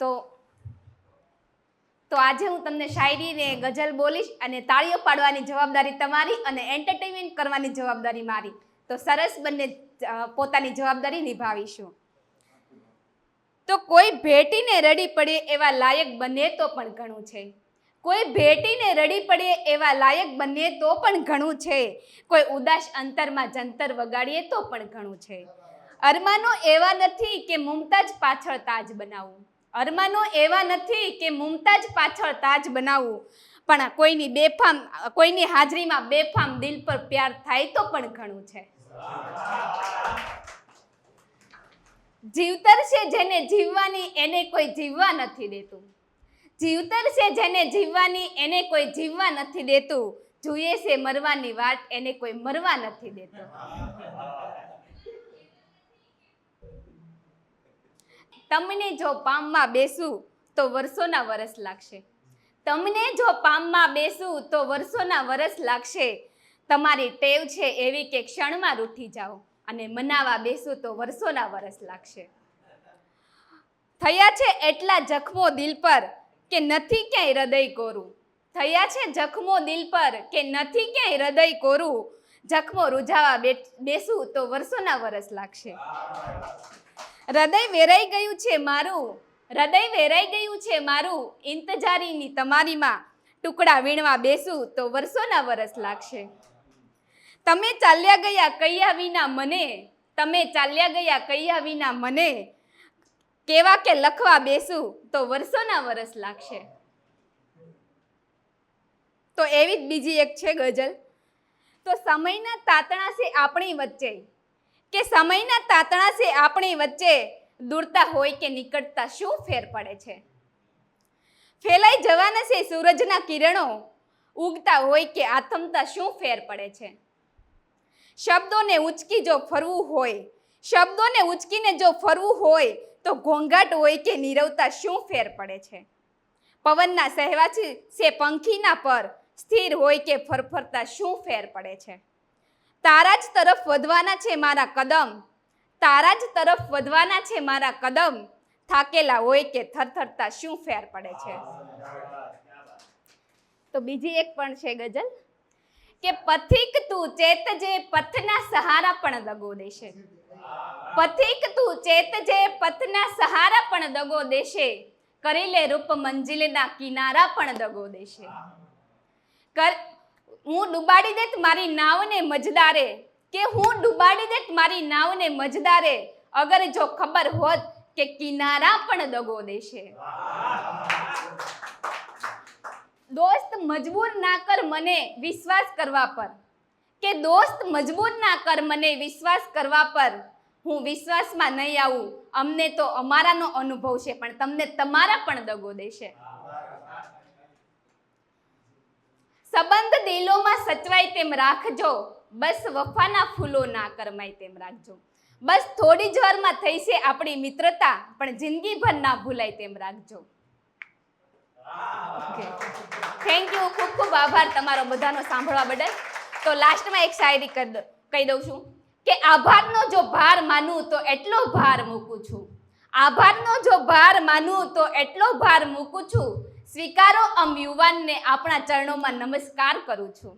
તો તો આજે હું તમને શાયરી ને ગઝલ બોલીશ અને તાળીઓ પાડવાની જવાબદારી તમારી અને એન્ટરટેનમેન્ટ કરવાની જવાબદારી મારી. તો સરસ બંને પોતાની જવાબદારી નિભાવીશું. તો કોઈ ભેટીને રડી પડે એવા લાયક બને તો પણ ઘણું છે. કોઈ ભેટીને રડી પડે એવા લાયક બને તો પણ ઘણું છે. કોઈ ઉદાસ અંતરમાં જંતર વગાડીએ તો પણ ઘણું છે. અરમાનો એવા નથી કે મુમતાજ પાછળ તાજ બનાવવું અરમાનો એવા નથી કે મુમતાજ પાછળ તાજ બનાવવું પણ કોઈની બેફામ, કોઈની હાજરીમાં બેફામ દિલ પર પ્યાર થાય તો પણ ઘણું છે. જીવતર છે જેને જીવવાની એને કોઈ જીવવા નથી દેતું. જીવતર છે જેને જીવવાની એને કોઈ જીવવા નથી દેતું. જોઈએ છે મરવાની વાત એને કોઈ મરવા નથી દેતું. તમને જો પામમાં બેસું તો વર્ષોના વરસ લાગશે. તમને જો પામમાં બેસું તો વર્ષોના વરસ લાગશે. તમારી ટેવ છે એવી કે ક્ષણમાં રૂઠી જાઓ અને મનાવા બેસું તો વર્ષોના વરસ લાગશે. થયા છે એટલા જખમો દિલ પર કે નથી ક્યાંય હૃદય કોરું. થયા છે જખમો દિલ પર કે નથી ક્યાંય હૃદય કોરું. જખમો રૂઝાવા બેસું તો વર્ષોના વરસ લાગશે. હૃદય વેરાઈ ગયું છે મારું. હૃદય વેરાઈ ગયું છે મારું. ઇંતજારીની તમારીમાં ટુકડા વીણવા બેસું તો વર્ષોના વરસ લાગશે. તમે ચાલ્યા ગયા કૈયા વિના મને, તમે ચાલ્યા ગયા કૈયા વિના મને કેવા કે લખવા બેસું તો વર્ષોના વરસ લાગશે. તો એવી જ બીજી એક છે ગઝલ. તો સમયના તાતણા આપણી વચ્ચે કે સમયના તાતણાથી આપણી વચ્ચે દૂરતા હોય કે નિકટતા શું ફેર પડે છે? ફેલાઈ જવાના છે સૂરજના કિરણો ઉગતા હોય કે આથમતા શું ફેર પડે છે? શબ્દોને ઉચકી જો ફરવું હોય, શબ્દોને ઉચકીને જો ફરવું હોય તો ઘોંઘાટ હોય કે નીરવતા શું ફેર પડે છે? પવનના સહેવાથી સે પંખીના પર સ્થિર હોય કે ફરફરતા શું ફેર પડે છે? તારા જ તરફ વધવાના છે મારા કદમ. તારા જ તરફ વધવાના છે મારા કદમ. થાકેલા હોય કે થરથરતા શું ફેર પડે છે? તો બીજી એક પણ છે ગઝલ. કે પથિક તું ચેતજે પથના સહારા પણ દગો દેશે. પથિક તું ચેતજે પથના સહારા પણ દગો દેશે. કરી લે રૂપ મંજિલના કિનારા પણ દગો દેશે. કર હું ડુબાડી દેત મારી નાવને મજદારે, કે હું ડુબાડી દેત મારી નાવને મજદારે, અગર જો ખબર હોત કે કિનારા પણ દગો દેશે. દોસ્ત, મજબૂર ના કર મને વિશ્વાસ કરવા પર. કે દોસ્ત, મજબૂર ના કર મને વિશ્વાસ કરવા પર હું વિશ્વાસમાં નહીં આવું. અમને તો અમારાનો અનુભવ છે, પણ તમને તમારા પણ દગો દેશે. સંબંધ દિલોમાં સચવાય તેમ રાખજો. બસ વફાના ફૂલો ના કરમાય તેમ રાખજો. બસ થોડી જ વારમાં થઈ છે આપણી મિત્રતા, પણ જિંદગીભર ના ભૂલાય તેમ રાખજો. થેન્ક યુ ખૂબ ખૂબ આભાર તમારો બધાનો સાંભળવા બદલ. તો લાસ્ટમાં એક શાયરી કહી દઉં છું કે આભારનો જો ભાર માનું તો એટલો ભાર મૂકું છું. આભારનો જો ભાર માનું તો એટલો ભાર મૂકું છું સ્વીકારો અમ યુવાનને આપણા ચરણોમાં નમસ્કાર કરું છું.